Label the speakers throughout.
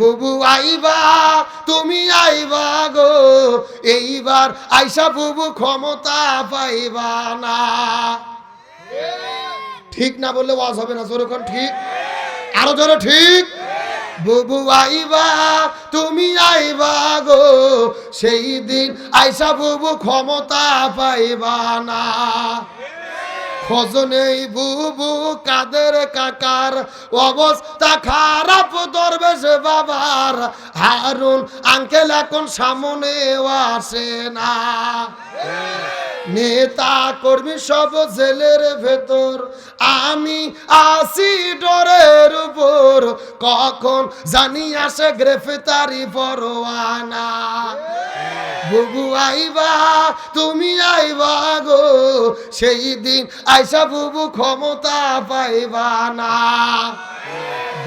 Speaker 1: বুবু আইবা, তুমি আইবা গো। এইবার আইসা বুবু ক্ষমতা পাইবা না। ঠিক না বললে ওয়াজ হবে না, জোরে ঠিক? আরও জোরে ঠিক? বুবু আইবা, তুমি আইবা গো। সেই দিন আইসা বুবু ক্ষমতা পাইবা না। খোঁজ নেই বুবু কাদের কাকার অবস্থা খারাপ দরবেশ বাবার। হারুন আঙ্কেল এখন সামনে আসে না। নেতা কর্মী সব জেলের ভেতর। আমি আসি ডরের উপর। কখন জানি আসে গ্রেফতারি পরোয়ানা। বুবু আইবা, তুমি আইবা গো। সেই দিন আইসা বুবু ক্ষমতা পাইবা না।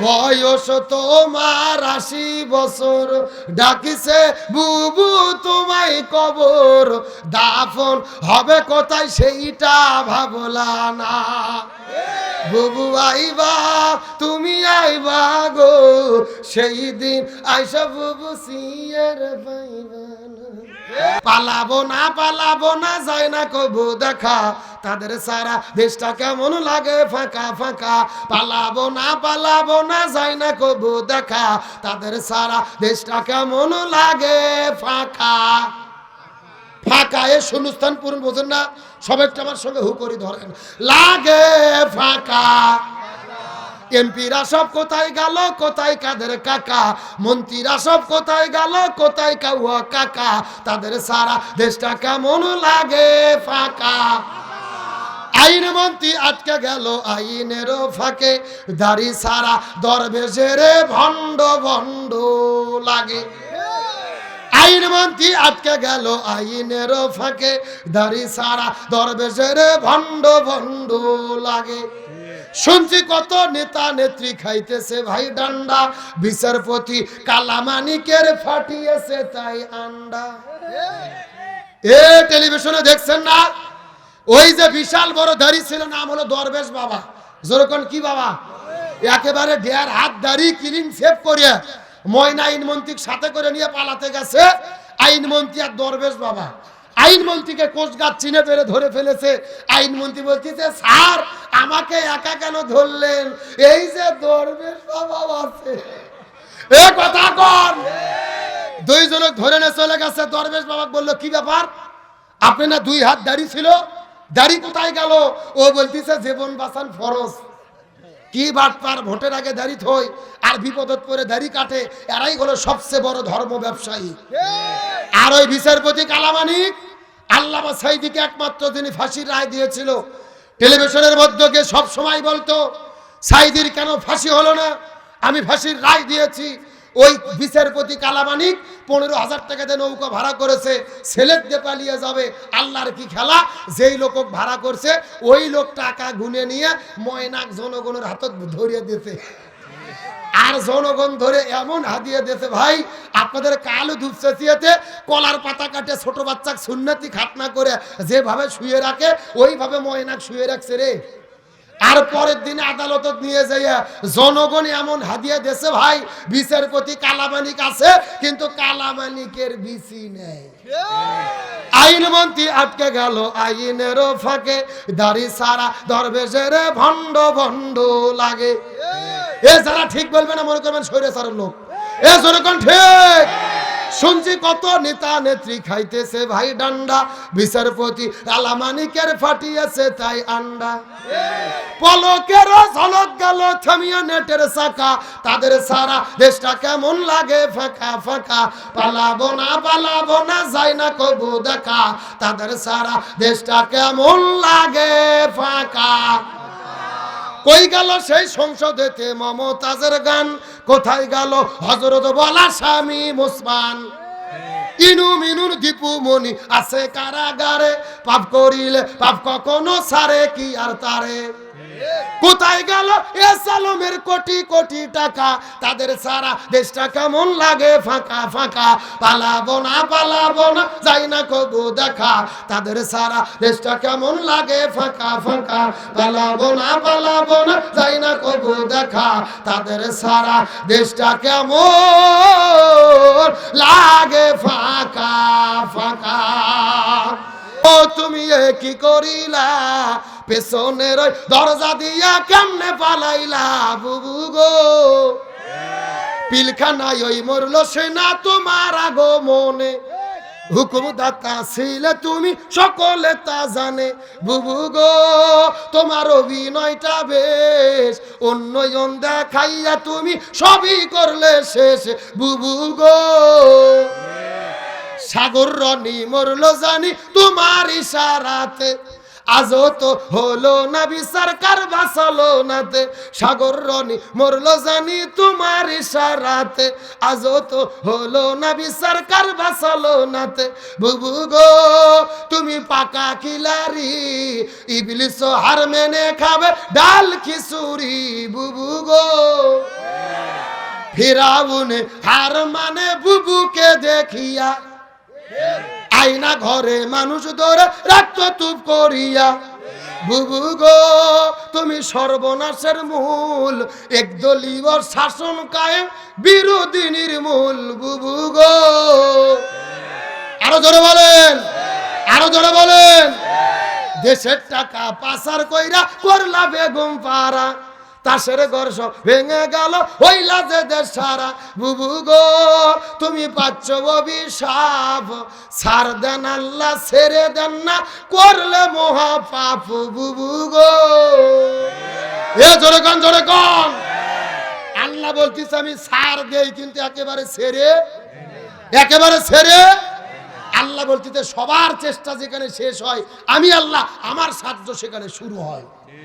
Speaker 1: বয়স তোমার আশি বছর, ডাকিছে, বুবু, তোমায় কবর। দাফন হবে কোথায় সেইটা ভাবলা না। বুবু আইবা, তুমি আইবা গো। সেই দিন আইসা বুবু সিয়ার পাইবা পালাবো না পালাবো না, যায় না কবু দেখা। তাদের সারা দেশটা কেমন লাগে ফাঁকা ফাঁকা। পালাবো না পালাবো না, যায় না কবু দেখা। তাদের সারা দেশটা কেমন লাগে ফাঁকা। ফাঁকা, এ শূন্যস্থান পূরণ বোঝেন না। সব একটা আমার সঙ্গে হু করে ধরেন। লাগে ফাঁকা। এমপিরা সব কোথায় গেল? কোথায় কাদের কাকা? মন্ত্রীরা সব কোথায় গেল? কোথায় কাউয়া কাকা? তাদের সারা দেশটা কেমন লাগে ফাঁকা? আইন মন্ত্রী আটকে গেল আইনেরও ফাঁকে। দাড়ি সারা দরবেশের ভণ্ড ভণ্ড লাগে। আইন মন্ত্রী আটকে গেল আইনের ফাঁকে। দাড়ি সারা দরবেশের ভণ্ড ভণ্ড লাগে। শুনছি কত নেতা নেত্রী খাইতেছে ভাই ডান্ডা। বিচারপতি কালামানিকের ফাটিয়েছে তাই আন্ডা। এ টেলিভিশনে দেখছেন না? ওই যে বিশাল বড় দাড়ি ছিল, নাম হলো দরবেশ বাবা। যেরকম কি বাবা? একেবারে ডেয়ার হাত দাড়ি ক্লিন সেভ করিয়া ময়না আইন মন্ত্রীর সাথে করে নিয়ে পালাতে গেছে। আইন মন্ত্রী আর দরবেশ বাবা। আইন মন্ত্রীকে কোষ গাছ চিনে ধরে ধরে ফেলেছে। আইন মন্ত্রী বলতেছে, স্যার, আমাকে একা কেন ধরলেন? এই যে দরবেশ বাবা আছে। এ কথা কন। দুইজনক ধরে নিয়ে চলে গেছে। দরবেশ বাবা বলল, কি ব্যাপার? আপনি না দুই হাত দাড়ি ছিল? দাড়ি কোথায় গেল? ও বলতেছে, জীবন বাঁচান ফরজ। কি বাটপার ভোটের আগে দাড়ি থই আর বিপদত করে দাড়ি কাটে এরাই হলো সবচেয়ে বড় ধর্ম ব্যবসায়ী। আর ওই বিচারপতি কালামানিক আল্লামা সাইদিকে একমাত্র তিনি ফাঁসির রায় দিয়েছিল। টেলিভিশনের মধ্যে সব সময় বলতো সাইদির কেন ফাঁসি হলো না? আমি ফাঁসির রায় দিয়েছি ওই বিচারপতি কালামানিক পনেরো হাজার টাকা দিয়ে নৌকা ভাড়া করেছে, ছেলের দিয়ে পালিয়ে যাবে, আল্লাহর কি খেলা? যেই লোক ভাড়া করছে, ওই লোক টাকা গুনে নিয়ে ময়নাক জনগণের হাতত ধরিয়ে দিতে আর জনগণ ধরে এমন হাদিয়ে দিয়েছে, ভাই, আপনাদের কালো ধূপ চেঁচিয়েতে কলার পাতা কাটে ছোট বাচ্চা সুন্নতি খাতনা করে যেভাবে শুয়ে রাখে, ওইভাবে ময়নাক শুয়ে রাখছে রে। আর পরের দিনে আদালত নিয়ে যাইয়া জনগণ এমন হাদিয়া দেশে ভাই বিচারপতি কালামানিক আছে কিন্তু কালামানিকের বিসি নেই। আইনমন্ত্রী আটকে গেল আইনের ফাঁকে। দাড়ি সারা দরবেশের ভণ্ড ভণ্ড লাগে। এ যারা ঠিক বলবে না মনে করবেন সৈরে সারের লোক। এ জনগণ ঠিক। শুনছি কত নেতা নেত্রী খাইতেছে ভাই ডান্ডা। বিচারপতি আলামানিকের ফাটিয়েছে তাই আন্ডা। পলকের ঝলক গেল থামিয়া নেটের চাকা। তাদের সারা দেশটা কেমন লাগে ফাঁকা ফাঁকা। পালাবো না পালাবো না, যাই না কবু দেখা। তাদের সারা দেশটা কেমন লাগে ফাঁকা। কই গেল সেই সংসদেতে মমতাজের গান? কোথায় গেল হজরত বলা স্বামী মুসমান? ইনু মিনুর দীপু মনি আছে কারাগারে, পাপ করিলে পাপ কখনো সারে, কি আর তারে? কোথায় গেল? এ সালমের কোটি কোটি টাকা। তাদের সারা দেশটা কেমন লাগে? ফাঁকা ফাঁকা। পালাবো না পালাবো না, যাই না কবু দেখা। তাদের সারা দেশটা কেমন লাগে? ফাঁকা ফাঁকা। পালাবো না পালাবো না, যাই না কবু দেখা। তাদের সারা দেশটা কেমন লাগে? ফাঁকা ফাঁকা। ও, তুমি কি করিলা? পেছনের দরজা দিয়া কেমনে পালাইলা বুবু গো? পিলখানায় ওই মরলো সে না তোমার আগো মনে হুকুম দাতা ছিলে তুমি, সকলে তা জানে। বুবু গো, তোমার অভিনয়টা বেশ। অন্যজন দেখাইয়া তুমি সবই করলে শেষ। বুবু গো। সাগর রনি মরলো জানি তোমার ইশারাতে। আজও তো হলো না বিচার, কার বাসলো নাতে সাগর রনি মরলো জানি তোমার ইশারাতে। আজও তো হলো না বিচার, কার বাসলো নাতে বুবু গো, তুমি পাকা খিলারি ইবলিস হার মেনে খাবে ডাল খিচুড়ি, বুবু গো। ফিরাউনে হার মানে বুবুকে দেখিয়া আইনা ঘরে মানুষ ধরে রাখত তুপ করিয়া, বুবু গো, তুমি সর্বনাশের মূল একদলীয় শাসন কায়ে বিরোধী নির্মূল বুবু গো। আরও জোরে বলেন, আরও জোরে বলেন, দেশের টাকা পাচার কইরা করলা বেগম পারা তাসের ঘর সব ভেঙে গেল, হইলা যে দেশ সারা। বুবু গো, তুমি পাচ্ছ অভিশাপ। সার দেন আল্লাহ, ছেড়ে দেন না, করলে মহা পাপ বুবু গো। এ জোরে কন জোরে কন। আল্লাহ বলতিস আমি সার দেই, কিন্তু একেবারে ছেড়ে। একেবারে ছেড়ে। আল্লাহ বলতিতে সবার চেষ্টা যেখানে শেষ হয়, আমি আল্লাহ, আমার সাহায্য সেখানে শুরু হয়।